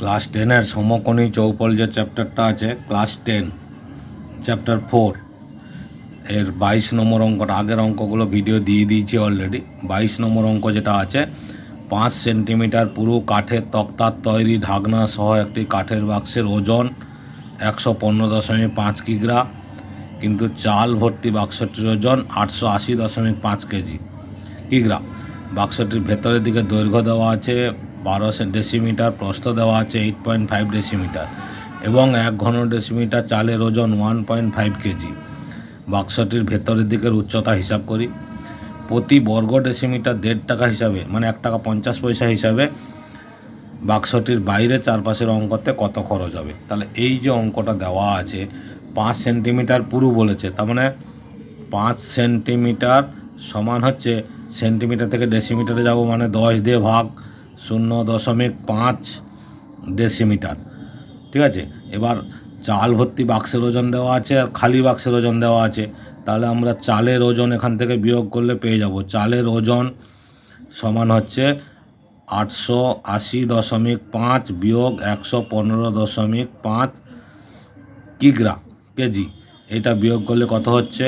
Class টেনের সমকোণী চৌপল যে চ্যাপ্টারটা আছে ক্লাস টেন, চ্যাপ্টার ফোর। এর বাইশ নম্বর অঙ্কটা, আগের অঙ্কগুলো ভিডিও দিয়ে দিয়েছি অলরেডি। বাইশ নম্বর অঙ্ক যেটা আছে, পাঁচ সেন্টিমিটার পুরো কাঠের তক্তার তৈরি ঢাকনা সহ একটি কাঠের বাক্সের ওজন একশো পনেরো দশমিক পাঁচ কিগ্রা, কিন্তু চাল ভর্তি বাক্সটির ওজন আটশো আশি দশমিক পাঁচ কেজি কিগ্রা। বাক্সটির ভেতরের দিকে দৈর্ঘ্য দেওয়া আছে বারো ডেসিমিটার প্রস্থ দেওয়া আছে এইট পয়েন্ট ফাইভ ডেসিমিটার এবং এক ঘন ডেসিমিটার চালের ওজন ওয়ান পয়েন্ট ফাইভ কেজি বাক্সটির ভেতরের দিকের উচ্চতা হিসাব করি। প্রতি বর্গ ডেসিমিটার দেড় টাকা হিসাবে মানে এক টাকা পঞ্চাশ পয়সা হিসাবে বাক্সটির বাইরে চারপাশের অঙ্কতে কত খরচ হবে? তাহলে এই যে অঙ্কটা দেওয়া আছে, পাঁচ সেন্টিমিটার পুরু বলেছে, তার মানে পাঁচ সেন্টিমিটার সমান হচ্ছে সেন্টিমিটার থেকে ডেসিমিটারে যাব মানে দশ দিয়ে ভাগ। শূন্য দশমিক পাঁচ ডেসিমিটার ঠিক আছে? এবার চাল ভর্তি বাক্সের ওজন দেওয়া আছে আর খালি বাক্সের ওজন দেওয়া আছে। তাহলে আমরা চালের ওজন এখান থেকে বিয়োগ করলে পেয়ে যাব। চালের ওজন সমান হচ্ছে আটশো আশি দশমিক পাঁচ বিয়োগ একশো পনেরো দশমিক পাঁচ কিগ্রা কেজি। এটা বিয়োগ করলে কত হচ্ছে?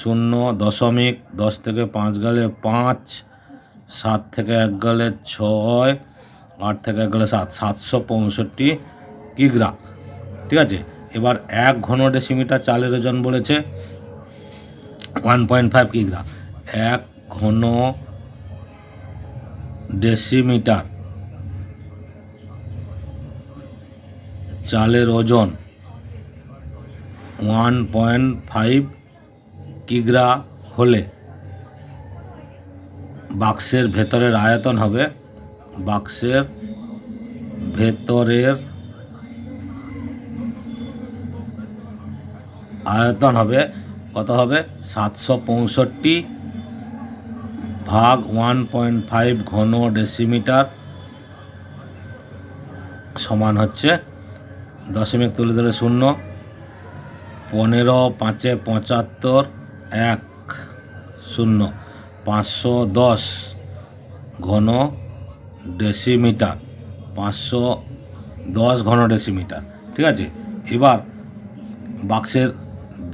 শূন্য দশমিক দশ থেকে পাঁচ গেলে পাঁচ সাত থেকে এক গেলে ছয়, আট থেকে এক গেলে সাত, সাতশো পঁয়ষট্টি কিগ্রা। ঠিক আছে? এবার এক ঘন ডেসিমিটার চালের ওজন বলেছে ওয়ান পয়েন্ট ফাইভ কিগ্রা। এক ঘন ডেসিমিটার চালের ওজন ওয়ান পয়েন্ট ফাইভ কিগ্রা হলে বাক্সের ভেতরের আয়তন হবে, বাক্সের ভেতরের আয়তন হবে কত হবে? সাতশো পঁয়ষট্টি ভাগ ওয়ান পয়েন্ট ফাইভ ঘন ডেসিমিটার সমান হচ্ছে দশমিক তুলে ধরে শূন্য, পনেরো পাঁচে পঁচাত্তর এক শূন্য। পাঁচশো দশ ঘন ডেসিমিটার, পাঁচশো দশ ঘন ডেসিমিটার, ঠিক আছে? এবার বাক্সের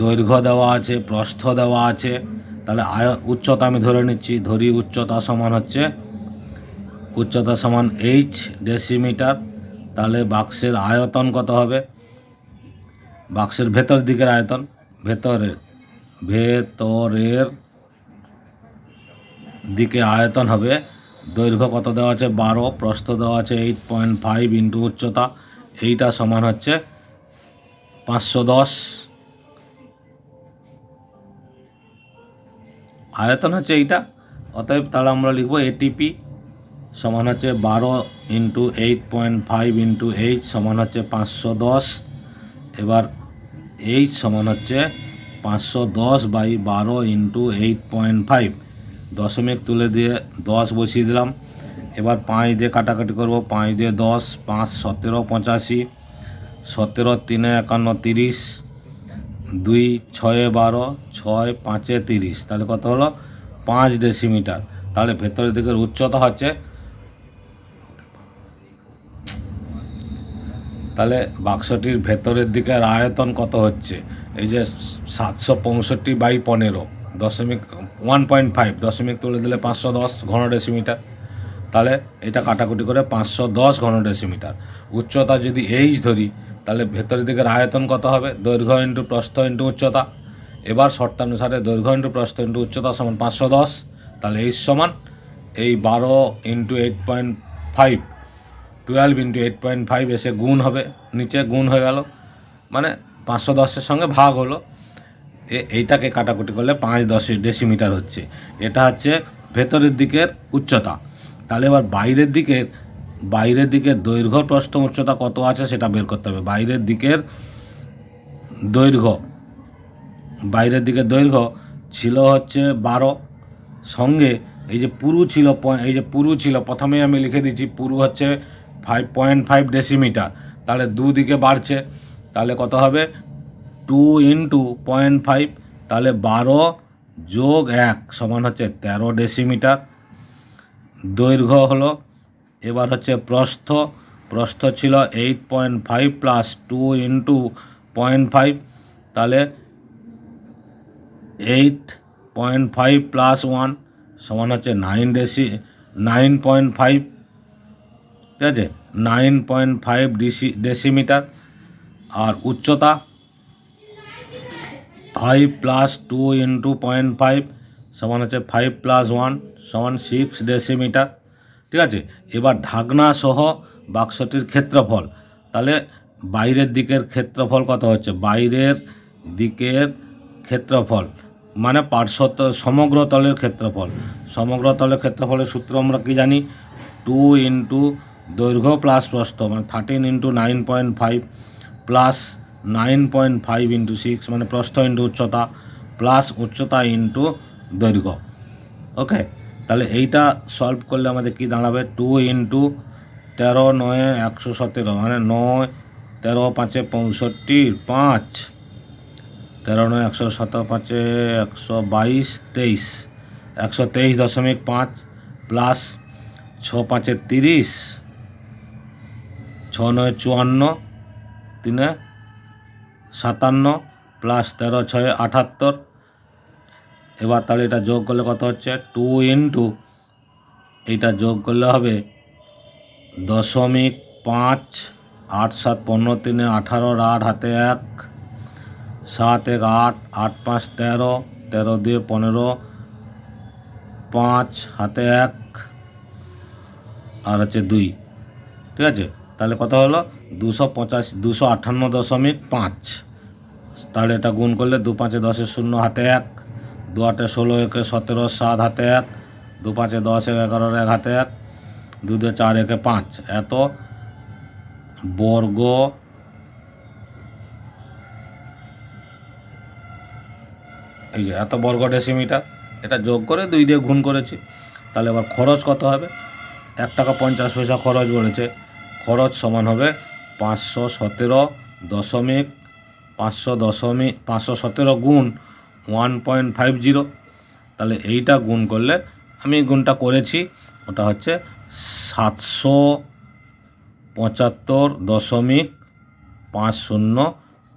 দৈর্ঘ্য দেওয়া আছে, প্রস্থ দেওয়া আছে, তাহলে আয়, উচ্চতা আমি ধরে নিচ্ছি, ধরি উচ্চতা সমান হচ্ছে, উচ্চতা সমান এইচ ডেসিমিটার, তাহলে বাক্সের আয়তন কত হবে? বাক্সের ভেতর দিকের আয়তন, ভেতরের ভেতরের দিকে আয়তন হবে। দৈর্ঘ্য কত দেওয়া আছে? বারো। প্রস্থ দেওয়া আছে এইট পয়েন্ট ফাইভ ইন্টু উচ্চতা। এইটা সমান হচ্ছে পাঁচশো দশ। আয়তন হচ্ছে এইটা। অতএব তাহলে আমরা লিখব এটিপি সমান হচ্ছে বারো into eight point five into H সমান হচ্ছে পাঁচশো দশ। এবার এইচ সমান হচ্ছে পাঁচশো দশ বাই বারো ইন্টু এইট পয়েন্ট ফাইভ দশমিক তুলে দিয়ে দশ বসিয়ে দিলাম। এবার পাঁচ দিয়ে কাটাকাটি করব। পাঁচ দিয়ে দশ, পাঁচ সতেরো পঁচাশি, সতেরো তিনে একান্ন তিরিশ, দুই ছয়ে বারো, ছয় পাঁচে তিরিশ। তাহলে কত হলো? পাঁচ ডেসিমিটার তাহলে ভেতরের দিকের উচ্চতা হচ্ছে তাহলে বাক্সটির ভেতরের দিকের আয়তন কত হচ্ছে? এই যে সাতশো পঁয়ষট্টি বাই পনেরো। দশমিক ওয়ান পয়েন্ট ফাইভ দশমিক তুলে দিলে পাঁচশো দশ ঘন ডেসিমিটার তাহলে এটা কাটাকুটি করে পাঁচশো দশ ঘন ডেসিমিটার উচ্চতা যদি এইচ ধরি, তাহলে ভেতরের দিকের আয়তন কত হবে? দৈর্ঘ্য ইন্টু প্রস্থ ইন্টু উচ্চতা। এবার শর্তানুসারে দৈর্ঘ্য ইন্টু প্রস্থ ইন্টু উচ্চতা সমান পাঁচশো দশ, তাহলে এইচ সমান এই বারো into eight point five twelve into eight point five এসে গুণ হবে, নিচে গুণ হয়ে গেল। মানে পাঁচশো দশের সঙ্গে ভাগ হলো। এইটাকে কাটাকুটি করলে পাঁচ দশ ডেসিমিটার হচ্ছে। এটা হচ্ছে ভেতরের দিকের উচ্চতা। তাহলে এবার বাইরের দিকের বাইরের দিকের দৈর্ঘ্য, প্রস্থ উচ্চতা কত আছে সেটা বের করতে হবে। বাইরের দিকের দৈর্ঘ্য, বাইরের দিকের দৈর্ঘ্য ছিল হচ্ছে বারো। সঙ্গে এই যে পুরু ছিল এই যে পুরু ছিল, প্রথমেই আমি লিখে দিচ্ছি, পুরু হচ্ছে ফাইভ পয়েন্ট ফাইভ ডেসিমিটার তাহলে দুদিকে বাড়ছে। তাহলে কত হবে? টু ইন্টু পয়েন্ট ফাইভ, তাহলে বারো যোগ এক সমান হচ্ছে তেরো ডেসিমিটার। দৈর্ঘ্য হলো, এবার হচ্ছে প্রস্থ প্রস্থ ছিল eight point five plus two into point five তাহলে eight point five plus one সমান হচ্ছে nine deci nine point five ঠিক আছে? Nine point five deci decimetre আর উচ্চতা five plus two into point five সমান হচ্ছে ফাইভ প্লাস ওয়ান সমান six decimetre ঠিক আছে? এবার ঢাকনা সহ বাক্সটির ক্ষেত্রফল। তাহলে বাইরের দিকের ক্ষেত্রফল কত হচ্ছে? বাইরের দিকের ক্ষেত্রফল মানে পার্শ্বত সমগ্র তলের ক্ষেত্রফল। সমগ্র তলের ক্ষেত্রফলের সূত্র আমরা কি জানি? টু ইন্টু দৈর্ঘ্য প্লাস প্রস্থ মানে thirteen into nine point five plus nine point five into six মানে প্রস্থ ইন্টু উচ্চতা প্লাস উচ্চতা ইন্টু দৈর্ঘ্য। ওকে তাহলে এইটা সলভ করলে আমাদের কি দাঁড়াবে? টু ইন্টু তেরো, নয়, একশো সতেরো মানে নয়, তেরো, পাঁচে পঁয়ষট্টি, পাঁচ। তেরো, নয়, একশো সতেরো, পাঁচে একশো বাইশ, তেইশ। একশো তেইশ দশমিক পাঁচ প্লাস ছ, পাঁচে তিরিশ। ছ, নয়, চুয়ান্ন, তিনে সাতান্ন প্লাস তেরো ছয় আটাত্তর। এবার তাহলে এটা যোগ করলে কত হচ্ছে? টু ইন্টু এইটা যোগ করলে হবে দশমিক পাঁচ, আট সাত পনেরো তিনে আঠারোর আট হাতে এক, সাত এক আট আট পাঁচ তেরো তেরো দিয়ে পনেরো, পাঁচ হাতে এক, আর হচ্ছে দুই। ঠিক আছে? তাহলে কত হলো? দুশো পঁচাশি, দুশো আটান্ন দশমিক পাঁচ। তাহলে এটা গুণ করলে দু পাঁচে দশের শূন্য হাতে এক, দু আটে ষোলো একে সতেরো সাত হাতে এক, দু পাঁচে দশ এক এগারোর এক হাতে এক, দু দিয়ে চার একে পাঁচ। এত বর্গ এই যে এত বর্গ ডেসিমিটার, এটা যোগ করে দুই দিয়ে গুণ করেছি। তাহলে এবার খরচ কত হবে? এক টাকা পঞ্চাশ পয়সা খরচ বলেছে। খরচ সমান হবে পাঁচশো সতেরো দশমিক পাঁচশো দশমিক পাঁচশো সতেরো গুণ ওয়ান পয়েন্ট ফাইভ জিরো। তাহলে এইটা গুণ করলে আমি গুণটা করেছি, ওটা হচ্ছে সাতশো পঁচাত্তর দশমিক পাঁচ শূন্য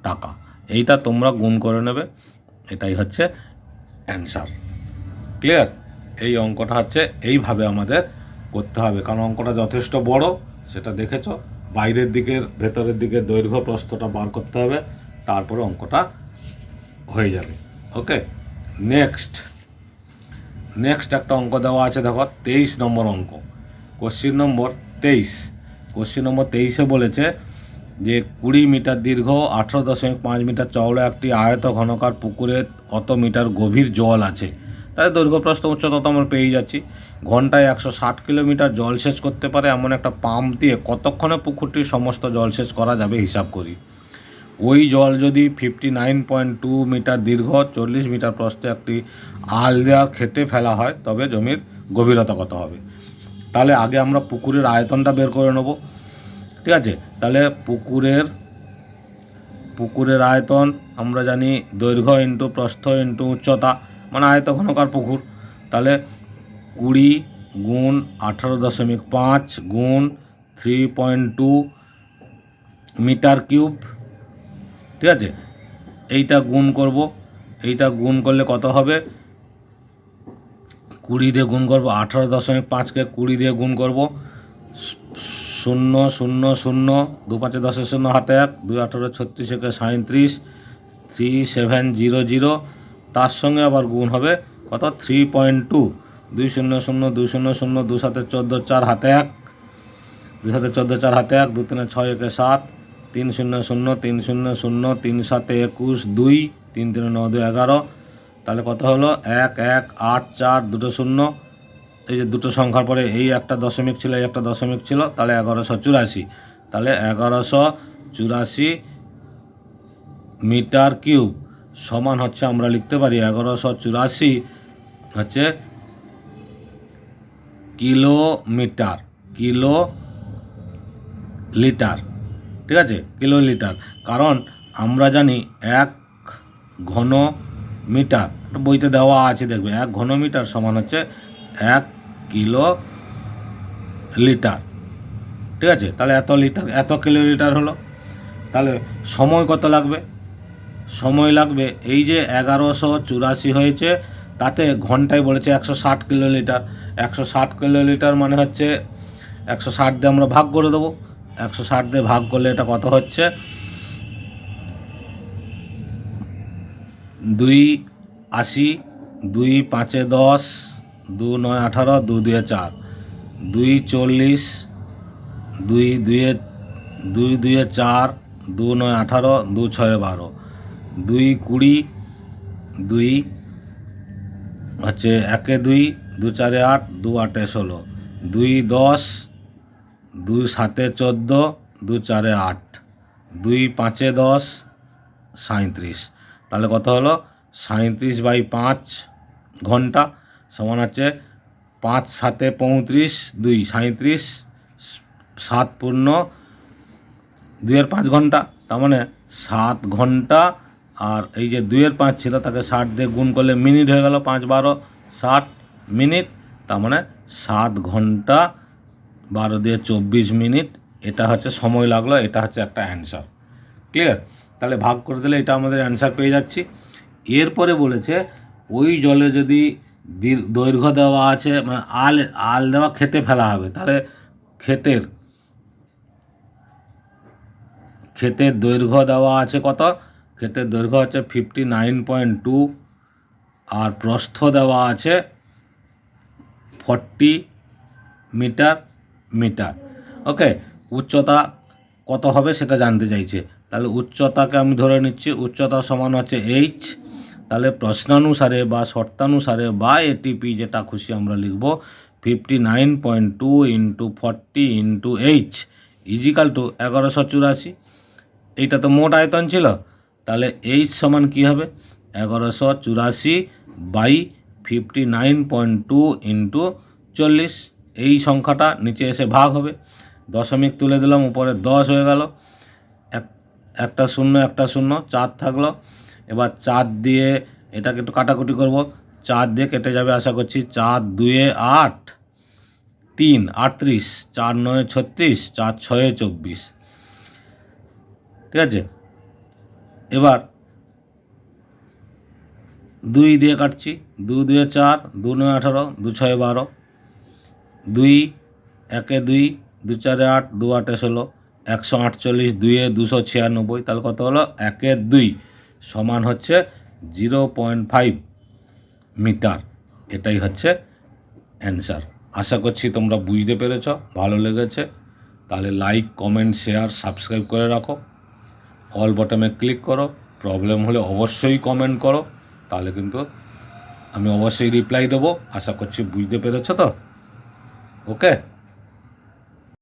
টাকা। এইটা তোমরা গুণ করে নেবে, এটাই হচ্ছে অ্যান্সার। ক্লিয়ার? এই অঙ্কটা হচ্ছে এইভাবে আমাদের করতে হবে, কারণ অঙ্কটা যথেষ্ট বড়। সেটা দেখেছ? বাইরের দিকের, ভেতরের দিকের দৈর্ঘ্য প্রস্থটা বার করতে হবে, তারপরে অঙ্কটা হয়ে যাবে। ওকে নেক্সট নেক্সট একটা অঙ্ক দেওয়া আছে, দেখো, তেইশ নম্বর অঙ্ক। কোশ্চিন নম্বর তেইশ। কোশ্চিন নম্বর তেইশে বলেছে যে, কুড়ি মিটার দীর্ঘ, আঠেরো দশমিক পাঁচ মিটার চওড়া একটি আয়ত ঘনকার পুকুরে অত মিটার গভীর জল আছে। তাই দৈর্ঘ্য প্রস্থ উচ্চতা আমরা পেয়ে যাচ্ছি। ঘন্টায় একশো ষাট কিলোমিটার জলসেচ করতে পারে এমন একটা পাম্প দিয়ে কতক্ষণে পুকুরটির সমস্ত জলসেচ করা যাবে হিসাব করি। ওই জল যদি fifty nine point two metre দীর্ঘ, চল্লিশ মিটার প্রস্থে একটি আল দেওয়ার খেতে ফেলা হয়, তবে জমির গভীরতা কত হবে? তাহলে আগে আমরা পুকুরের আয়তনটা বের করে নেব। ঠিক আছে? তাহলে পুকুরের পুকুরের আয়তন আমরা জানি দৈর্ঘ্য ইন্টু প্রস্থ ইন্টু উচ্চতা। মানে আয়ত ঘনকার পুকুর। তাহলে কুড়ি গুণ আঠারো দশমিক পাঁচ গুণ three point two metre cube. ঠিক আছে? এইটা গুণ করব। এইটা গুণ করলে কত হবে? কুড়ি দিয়ে গুণ করব, আঠারো দশমিক পাঁচকে কুড়ি দিয়ে গুণ করব। শূন্য শূন্য শূন্য, দু পাঁচে দশের শূন্য, হাতে এক, দুই আঠারো, ছত্রিশ, একে সাঁত্রিশ থ্রি সেভেন জিরো জিরো তার সঙ্গে আবার গুণ হবে কত? থ্রি পয়েন্ট টু দুই শূন্য শূন্য, দুই শূন্য শূন্য দু সাথে চোদ্দ, চার হাতে এক। দুই সাথে চোদ্দ, চার হাতে এক দু তিনে ছয়, একে সাত। তিন শূন্য শূন্য, তিন শূন্য শূন্য, তিন সাতে একুশ, দুই। তিন তিনে ন দুই এগারো। তাহলে কত হলো? এক এক, আট, চার, দুটো শূন্য। এই যে দুটো সংখ্যার পরে এই একটা দশমিক ছিল, এই একটা দশমিক ছিল, তাহলে এগারোশো চুরাশি। তাহলে এগারোশো চুরাশি মিটার কিউব। সমান হচ্ছে, আমরা লিখতে পারি এগারোশো চুরাশি হচ্ছে কিলোমিটার কিলো লিটার ঠিক আছে? কিলো লিটার কারণ আমরা জানি এক ঘন মিটার বইতে দেওয়া আছে, দেখবে, এক ঘন মিটার সমান হচ্ছে এক কিলো লিটার ঠিক আছে? তাহলে এত লিটার, এত কিলোমিটার হলো। তাহলে সময় কত লাগবে? সময় লাগবে। এই যে এগারোশো চুরাশি হয়েছে, তাতে ঘন্টায় বলেছে একশো ষাট কিলোলিটার। একশো ষাট কিলোলিটার মানে হচ্ছে একশো ষাট দিয়ে আমরা ভাগ করে দেবো। একশো ষাট দিয়ে ভাগ করলে এটা কত হচ্ছে? দুই আশি, দুই পাঁচে দশ, দু নয় আঠারো, দু দুয়ে চার। দুই চল্লিশ, দুই দুয়ে দুই দুয়ে চার, দু নয় আঠারো, দু ছয় বারো। দুই কুড়ি, দুই, হচ্ছে একে দুই, দু চারে আট, দু আটে ষোলো, দুই দশ, দুই সাতে চোদ্দ, দু চারে আট, দুই পাঁচে দশ সাঁত্রিশ তাহলে কত হলো? সাঁত্রিশ বাই পাঁচ ঘণ্টা সমান হচ্ছে পাঁচ সাতে পঁয়ত্রিশ, দুই সাঁত্রিশ সাত পূর্ণ দুইয়ের পাঁচ ঘণ্টা, তার মানে সাত ঘণ্টা আর এই যে দুইয়ের পাঁচ ছিল, তাকে ষাট দিয়ে গুণ করলে মিনিট হয়ে গেল পাঁচ বারো, ষাট মিনিট, তার মানে সাত ঘণ্টা বারো দিয়ে চব্বিশ মিনিট, এটা হচ্ছে সময় লাগল, এটা হচ্ছে একটা অ্যান্সার ক্লিয়ার তাহলে ভাগ করে দিলে এটা আমাদের অ্যান্সার পেয়ে যাচ্ছি। এরপরে বলেছে, ওই জলে যদি দীর- দৈর্ঘ্য দেওয়া আছে মানে আল আল দেওয়া খেতে ফেলা হবে, তাহলে ক্ষেতের ক্ষেতের দৈর্ঘ্য দেওয়া আছে কত? ক্ষেতের দৈর্ঘ্য হচ্ছে ফিফটি নাইন পয়েন্ট টু আর প্রস্থ দেওয়া আছে ফর্টি মিটার মিটার। ওকে উচ্চতা কত হবে সেটা জানতে চাইছে। তাহলে উচ্চতাকে আমি ধরে নিচ্ছি, উচ্চতা সমান হচ্ছে এইচ তাহলে প্রশ্নানুসারে বা শর্তানুসারে বা এটিপি যেটা খুশি আমরা লিখব fifty nine point two into forty into H equal to এগারোশো চুরাশি। এইটা তো মোট আয়তন ছিল। তাহলে এইচ সমান কী হবে? এগারোশো চুরাশি by fifty nine point two into চল্লিশ। এই সংখ্যাটা নিচে এসে ভাগ হবে। দশমিক তুলে দিলাম, উপরে দশ হয়ে গেল। এক একটা শূন্য একটা শূন্য, চার থাকল। এবার চার দিয়ে এটাকে একটু কাটাকুটি করব। চার দিয়ে কেটে যাবে, আশা করছি চার দুয়ে আট। তিন, আটত্রিশ, চার নয় ছত্রিশ, চার ছয়ে চব্বিশ। ঠিক আছে? এবার দুই দিয়ে কাটছি, দু দুয়ে চার, দু নয় আঠারো, দু ছয় বারো, দুই, একে দুই, দু চারে আট, দু আটে ষোলো, একশো আটচল্লিশ দুইয়ে দুশো ছিয়ানব্বই, তাহলে কত হলো? একে দুই সমান হচ্ছে জিরো পয়েন্ট ফাইভ মিটার। এটাই হচ্ছে অ্যান্সার। আশা করছি তোমরা বুঝতে পেরেছ, ভালো লেগেছে। তাহলে লাইক, কমেন্ট, শেয়ার, সাবস্ক্রাইব করে রাখো। অল বটমে ক্লিক করো। প্রবলেম হলে অবশ্যই কমেন্ট করো। তাহলে কিন্তু আমি অবশ্যই রিপ্লাই দেবো। আশা করছি বুঝতে পেরেছ তো? ওকে